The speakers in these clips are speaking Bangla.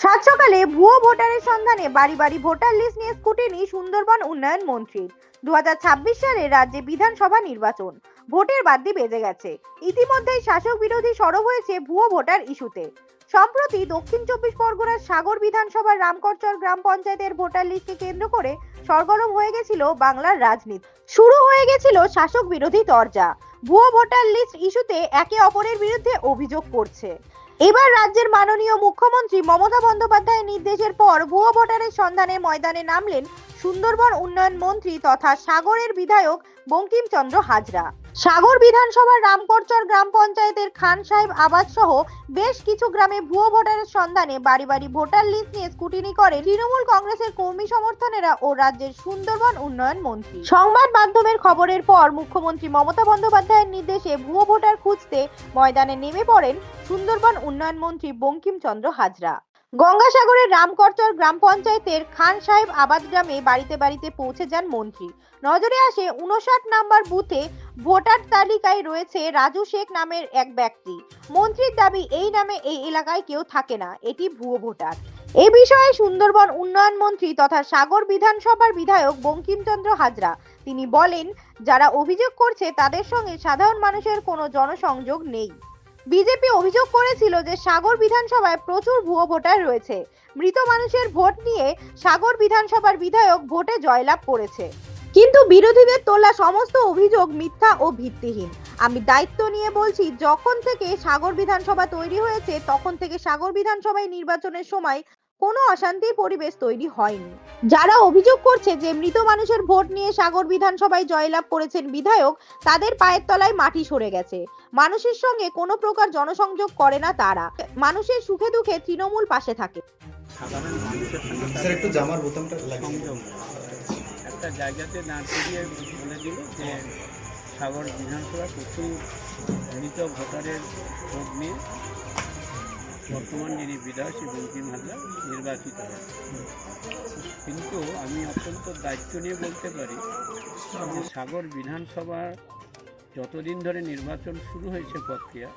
সাত সকালে ভুয়ো ভোটারের সন্ধানে বাড়ি বাড়ি ভোটার লিস্ট নিয়ে স্কুটিনি সুন্দরবন উন্নয়ন মন্ত্রীর। দু সালে রাজ্যে বিধানসভা নির্বাচন। ভোটের বাদ্যি বেজে গেছে। ইতিমধ্যেই শাসক বিরোধী সরব হয়েছে ভুয়ো ভোটার ইস্যুতে। সম্প্রতি দক্ষিণ চব্বিশ পরগনার সাগর বিধানসভার রামকরচর গ্রাম পঞ্চায়েতের ভোটার লিস্টকে কেন্দ্র করে সরগরম হয়ে গেছিল বাংলার রাজনীতি। শুরু হয়ে গেছিল শাসক বিরোধী তরজা। ভুয়ো ভোটার লিস্ট ইস্যুতে একে অপরের বিরুদ্ধে অভিযোগ করছে। এবার রাজ্যের মাননীয় মুখ্যমন্ত্রী মমতা বন্দ্যোপাধ্যায়ের নির্দেশের পর ভুয়ো ভোটারের সন্ধানে ময়দানে নামলেন সুন্দরবন উন্নয়ন মন্ত্রী তথা সাগরের বিধায়ক বঙ্কিমচন্দ্র হাজরা। সাগর বিধানসভার রামকরচর গ্রাম পঞ্চায়েতের খান সাহেব আবাস সহ বেশ কিছু গ্রামে ভুয়ো ভোটারের সন্ধানে বাড়ি বাড়ি ভোটার লিস্ট নিয়ে স্কুটিনি করে তৃণমূল কংগ্রেসের কর্মী সমর্থনেরা ও রাজ্যের সুন্দরবন উন্নয়ন মন্ত্রী। সংবাদ মাধ্যমের খবরের পর মুখ্যমন্ত্রী মমতা বন্দ্যোপাধ্যায়ের নির্দেশে ভুয়ো ভোটার খুঁজতে ময়দানে নেমে পড়েন সুন্দরবন উন্নয়ন মন্ত্রী বঙ্কিমচন্দ্র হাজরা। গঙ্গাসাগরের রামকরচর গ্রাম পঞ্চায়েতের খান সাহেব আবাদ গ্রামে বাড়িতে বাড়িতে পৌঁছে যান মন্ত্রী। নজরে আসে উনষাট নাম্বার বুথে ভোটার তালিকায় রয়েছে রাজু শেখ নামের এক ব্যক্তি। মন্ত্রীর দাবি, এই নামে এই এলাকায় কেউ থাকে না, এটি ভুয়ো ভোটার। এ বিষয়ে সুন্দরবন উন্নয়ন মন্ত্রী তথা সাগর বিধানসভার বিধায়ক বঙ্কিমচন্দ্র হাজরা। তিনি বলেন, যারা অভিযোগ করছে তাদের সঙ্গে সাধারণ মানুষের কোনো জনসংযোগ নেই। বিজেপি অভিযোগ করেছিল যে সাগর বিধানসভায় প্রচুর ভুয়ো ভোটার রয়েছে। মৃত মানুষের ভোট নিয়ে সাগর বিধানসভার বিধায়ক ভোটে জয়লাভ করেছে। কিন্তু বিরোধীদের তোলা সমস্ত অভিযোগ মিথ্যা ও ভিত্তিহীন। আমি দায়িত্ব নিয়ে বলছি, যখন থেকে সাগর বিধানসভা তৈরি হয়েছে, তখন থেকে সাগর বিধানসভায় নির্বাচনের সময় কোনো অশান্তির পরিবেশ তৈরি হয়নি। যারা অভিযোগ করছে যে মৃত মানুষের ভোট নিয়ে সাগর বিধানসভায় জয়লাভ করেছেন বিধায়ক তাদের পায়ের তলায় মাটি সরে গেছে। মানুষের সঙ্গে কোনো প্রকার জনসংযোগ করে না তারা। মানুষের সুখে দুঃখে তৃণমূল পাশে থাকে। সাধারণ মানুষের সঙ্গে স্যার একটু জামার বোতামটা একটা জায়গাতে দাঁড় করিয়ে বলে দিল যে সাগর বিধানসভা প্রচুর মৃত ভোটারের ভোট নিয়ে বর্তমান যিনি বিধায়ক বঙ্কিম হাজরা নির্বাচিত হয় কিন্তু আমি অত্যন্ত দায়িত্ব নিয়ে বলতে পারি যে সাগর বিধানসভার যতদিন ধরে নির্বাচন শুরু হয়েছে প্রক্রিয়া,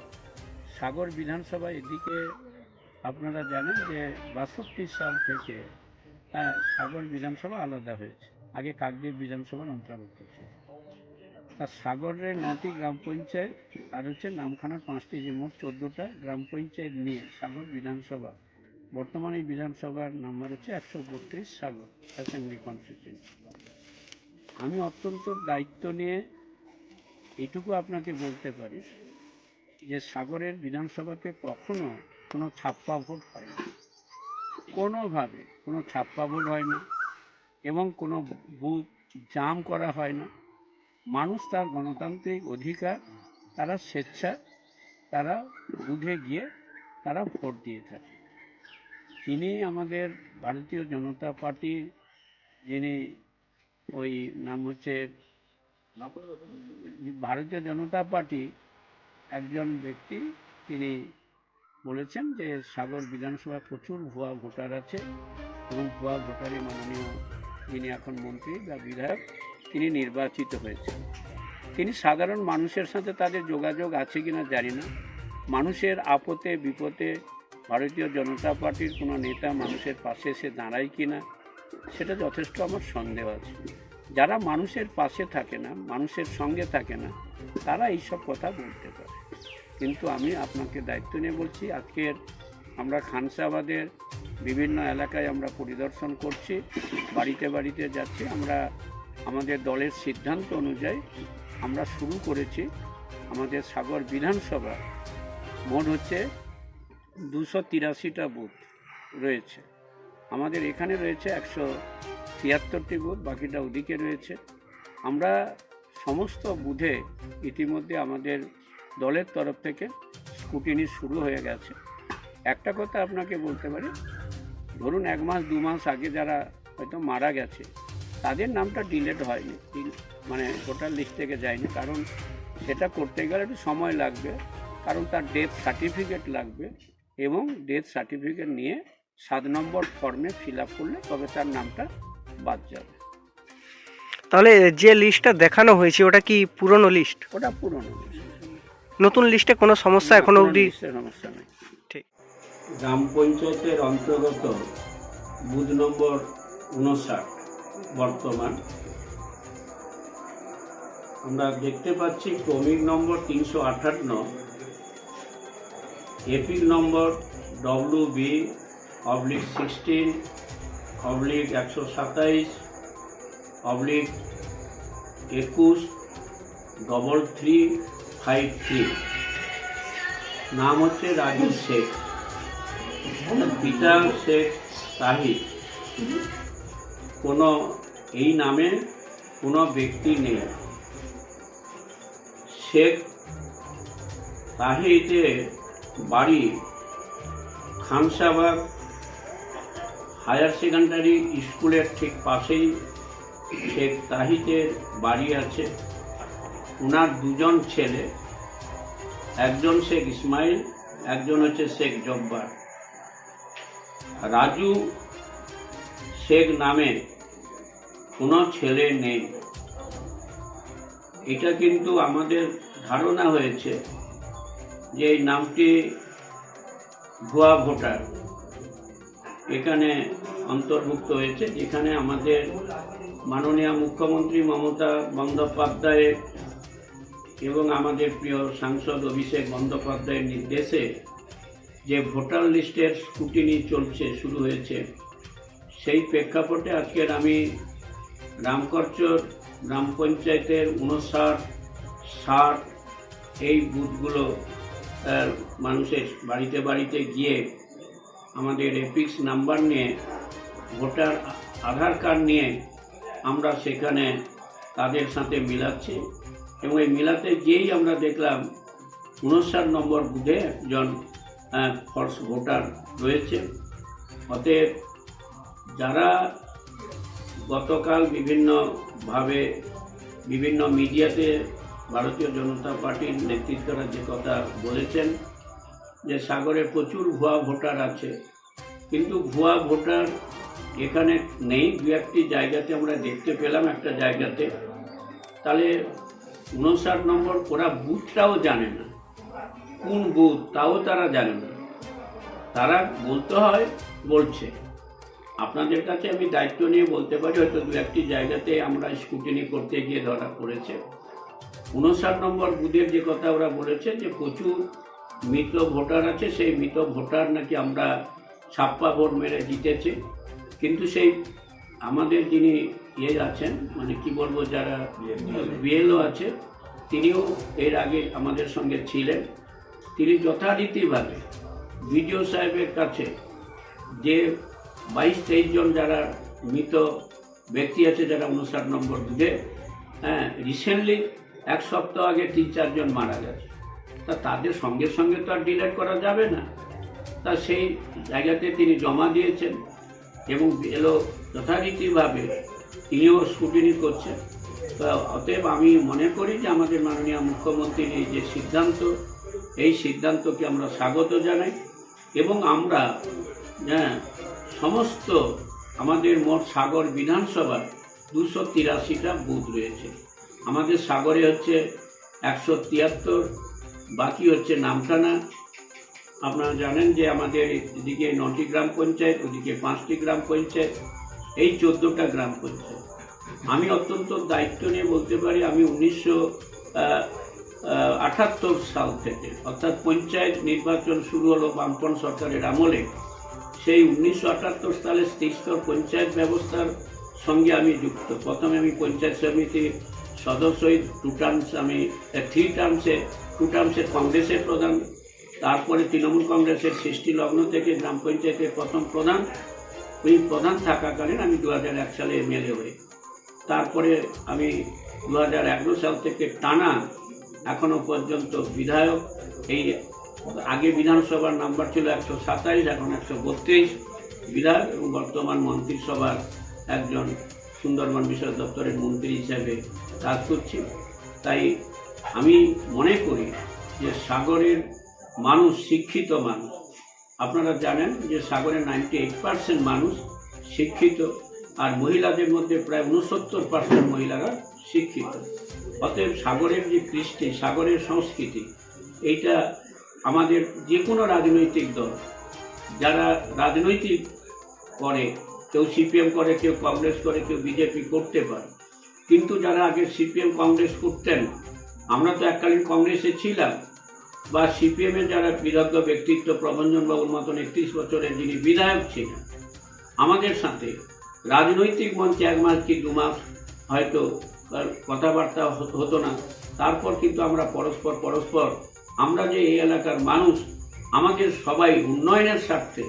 সাগর বিধানসভা এদিকে আপনারা জানেন যে বাষট্টি সাল থেকে সাগর বিধানসভা আলাদা হয়েছে। আগে কাকদ্বীপ বিধানসভার অন্তর্ভুক্ত ছিল। তার সাগরের নটি গ্রাম পঞ্চায়েত আর হচ্ছে নামখানার পাঁচটি, যে মোট চোদ্দোটা গ্রাম পঞ্চায়েত নিয়ে সাগর বিধানসভা। বর্তমানে এই বিধানসভার নাম্বার হচ্ছে একশো বত্রিশ সাগর অ্যাসেম্বলি কনস্টিটিউন্সি আমি অত্যন্ত দায়িত্ব নিয়ে এটুকু আপনাকে বলতে পারি যে সাগরের বিধানসভাতে কখনো কোনো ছাপ্পা ভোট হয় না। কোনোভাবে কোনো ছাপ্পা ভোট হয় না এবং কোনো বুথ জাম করা হয় না। মানুষ তার গণতান্ত্রিক অধিকার, তারা স্বেচ্ছা, তারা বুথে গিয়ে তারা ভোট দিয়ে থাকে। তিনি আমাদের ভারতীয় জনতা পার্টি, যিনি ওই নাম হচ্ছে ভারতীয় জনতা পার্টি একজন ব্যক্তি, তিনি বলেছেন যে সাগর বিধানসভা প্রচুর ভুয়া ভোটার আছে। এবং ভুয়া ভোটারে মাননীয়, যিনি এখন মন্ত্রী বা বিধায়ক। তিনি নির্বাচিত হয়েছেন। তিনি সাধারণ মানুষের সাথে তাদের যোগাযোগ আছে কিনা জানি না। মানুষের আপদে, বিপদে ভারতীয় জনতা পার্টির কোনো নেতা মানুষের পাশে এসে দাঁড়ায় কি না সেটা যথেষ্ট আমার সন্দেহ আছে। যারা মানুষের পাশে থাকে না, মানুষের সঙ্গে থাকে না, তারা এইসব কথা বলতে পারে। কিন্তু আমি আপনাকে দায়িত্ব নিয়ে বলছি, আজকের আমরা খানসাবাদের বিভিন্ন এলাকায় আমরা পরিদর্শন করছি, বাড়িতে বাড়িতে যাচ্ছি, আমরা আমাদের দলের সিদ্ধান্ত অনুযায়ী আমরা শুরু করেছি আমাদের সাগর বিধানসভা। মোট হচ্ছে দুশো তিরাশিটা বুথ রয়েছে। আমাদের এখানে রয়েছে একশো তিয়াত্তরটি বুথ, বাকিটা ওদিকে রয়েছে। আমরা সমস্ত বুথে ইতিমধ্যে আমাদের দলের তরফ থেকে স্কুটিনি শুরু হয়ে গেছে। একটা কথা আপনাকে বলতে পারি, ধরুন এক মাস, দু মাস আগে যারা হয়তো মারা গেছে তাদের নামটা ডিলেট হয়নি। মানে ভোটার লিস্ট থেকে যায়নি কারণ সেটা করতে গেলে একটু সময় লাগবে কারণ তার ডেথ সার্টিফিকেট লাগবে এবং ডেথ সার্টিফিকেট নিয়ে সাত নম্বর ফর্মে ফিল আপ করলে তবে তার নামটা বাদ যাবে। তাহলে যে লিস্টটা দেখানো হয়েছে ওটা কি পুরনো লিস্ট ওটা পুরনো। নতুন লিস্টে কোনো সমস্যা এখনও অবধি? সমস্যা নেই। ঠিক। গ্রাম পঞ্চায়েতের অন্তর্গত বুথ নম্বর উনষাট বর্তমান। আমরা দেখতে পাচ্ছি ক্রমিক নম্বর তিনশো আঠান্ন EPIC number W B oblique sixteen, oblique একশো সাতাইশ, অবলিক একুশ, ডবল থ্রি, ফাইভ থ্রি। নাম হচ্ছে রাজু শেখ। পিতা শেখ তাহিদ কোনো এই নামে কোনো ব্যক্তি নেই। শেখ তাহিদের বাড়ি খানসাবাগ হায়ার সেকেন্ডারি স্কুলের ঠিক পাশেই শেখ তাহিদের বাড়ি আছে। ওনার দুজন ছেলে, একজন শেখ ইসমাইল, একজন হচ্ছে শেখ জব্বার। রাজু শেখ নামে কোনো ছেলে নেই। এটা কিন্তু আমাদের ধারণা হয়েছে যে এই নামটি ভুয়া ভোটার। এখানে অন্তর্ভুক্ত হয়েছে, যেখানে আমাদের মাননীয় মুখ্যমন্ত্রী মমতা বন্দ্যোপাধ্যায়ের এবং আমাদের প্রিয় সাংসদ অভিষেক বন্দ্যোপাধ্যায়ের নির্দেশে যে ভোটার লিস্টের স্কুটিনি চলছে, শুরু হয়েছে। সেই প্রেক্ষাপটে আজকের আমি রামকরচর গ্রাম পঞ্চায়েতের উনষাট, ষাট এই বুথগুলো মানুষের বাড়িতে বাড়িতে গিয়ে আমাদের এপিক্স নাম্বার নিয়ে, ভোটার আধার কার্ড নিয়ে আমরা সেখানে তাদের সাথে মিলাচ্ছি এবং এই মিলাতে গিয়েই আমরা দেখলাম উনষাট নম্বর বুথে একজন ফলস ভোটার রয়েছে। অতএব যারা গতকাল বিভিন্নভাবে বিভিন্ন মিডিয়াতে ভারতীয় জনতা পার্টির নেতৃত্বরা যে কথা বলেছেন, যে সাগরে প্রচুর ভুয়া ভোটার আছে, কিন্তু ভুয়া ভোটার এখানে নেই, দু একটি জায়গাতে আমরা দেখতে পেলাম, একটা জায়গাতে। তাহলে উনষাট নম্বর, ওরা বুথটাও জানে না। কোন বুথ, তাও তারা জানে না। তারা বলতে হয়, বলছে। আপনাদের কাছে আমি দায়িত্ব নিয়ে বলতে পারি, হয়তো দু একটি জায়গাতে আমরা স্কুটিনি করতে গিয়ে ধরা পড়েছে। উনষাট নম্বর বুথের যে কথা ওরা বলেছে যে প্রচুর মৃত ভোটার আছে, সেই মৃত ভোটার নাকি আমরা ছাপ্পা ভোট মেরে জিতেছে। কিন্তু সেই আমাদের যিনি ইয়ে আছেন মানে কি বলব, যারা বিএলও আছে, তিনিও এর আগে আমাদের সঙ্গে ছিলেন। তিনি যথারীতিভাবে বিডিও সাহেবের কাছে যে বাইশ তেইশ জন যারা মৃত ব্যক্তি আছে যারা উনষাট নম্বর বুধে হ্যাঁ রিসেন্টলি এক সপ্তাহ আগে তিন চারজন মারা গেছে। তা তাদের সঙ্গে সঙ্গে তো আর ডিলেট করা যাবে না। তা সেই জায়গাতে তিনি জমা দিয়েছেন এবং এলো যথারীতিভাবে তিনিও স্কুটিনি করছেন। তো অতএব আমি মনে করি যে আমাদের মাননীয় মুখ্যমন্ত্রীর এই যে সিদ্ধান্ত, এই সিদ্ধান্তকে আমরা স্বাগত জানাই এবং আমরা হ্যাঁ সমস্ত আমাদের মোট সাগর বিধানসভার দুশো তিরাশিটা বুথ রয়েছে। আমাদের সাগরে হচ্ছে একশো তিয়াত্তর, বাকি হচ্ছে নামখানা আপনারা জানেন যে আমাদের এদিকে নটি গ্রাম পঞ্চায়েত, ওদিকে পাঁচটি গ্রাম পঞ্চায়েত, এই চোদ্দোটা গ্রাম পঞ্চায়েত। আমি অত্যন্ত দায়িত্ব নিয়ে বলতে পারি, আমি উনিশশো আটাত্তর সাল থেকে অর্থাৎ পঞ্চায়েত নির্বাচন শুরু হলো বামপন সরকারের আমলে। সেই উনিশশো আটাত্তর সালে স্তর পঞ্চায়েত ব্যবস্থার সঙ্গে আমি যুক্ত। প্রথমে আমি পঞ্চায়েত সমিতির সদস্য টু টার্মস আমি থ্রি টার্মসে টু টার্মসের কংগ্রেসের প্রধান, তারপরে তৃণমূল কংগ্রেসের সৃষ্টি লগ্ন থেকে গ্রাম পঞ্চায়েতের প্রথম প্রধান। ওই প্রধান থাকাকালীন আমি দু হাজার এক সালে এমএলএ হই। তারপরে আমি দু হাজার এগারো সাল থেকে টানা এখনও পর্যন্ত বিধায়ক। এই আগে বিধানসভার নাম্বার ছিল একশো সাতাইশ, এখন একশো বত্রিশ। বিধায়ক এবং বর্তমান মন্ত্রিসভার একজন সুন্দরবন বিষয় দপ্তরের মন্ত্রী হিসেবে কাজ করছি। তাই আমি মনে করি যে সাগরের মানুষ, শিক্ষিত মানুষ, আপনারা জানেন যে সাগরের নাইনটি এইট পার্সেন্ট মানুষ শিক্ষিত আর মহিলাদের মধ্যে প্রায় উনসত্তর পার্সেন্ট মহিলারা শিক্ষিত। অতএব সাগরের যে কৃষ্টি, সাগরের সংস্কৃতি, এইটা আমাদের যে কোনো রাজনৈতিক দল, যারা রাজনৈতিক করে, কেউ সিপিএম করে, কেউ কংগ্রেস করে, কেউ বিজেপি করতে পারে, কিন্তু যারা আগে সিপিএম, কংগ্রেস করতেন, আমরা তো এককালীন কংগ্রেসে ছিলাম, বা সিপিএমের যারা বিদগ্ধ ব্যক্তিত্ব প্রভঞ্জন বাবুর মতন একত্রিশ বছরের যিনি বিধায়ক ছিলেন, আমাদের সাথে রাজনৈতিক মঞ্চে এক মাস কি দু মাস হয়তো কথাবার্তা হতো না, তারপর কিন্তু আমরা পরস্পর পরস্পর আমরা যে এই এলাকার মানুষ আমাদের সবাই উন্নয়নের স্বার্থে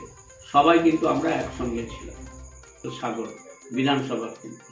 সবাই কিন্তু আমরা একসঙ্গে ছিলাম। সাগর, বিধানসভা কেন্দ্রে।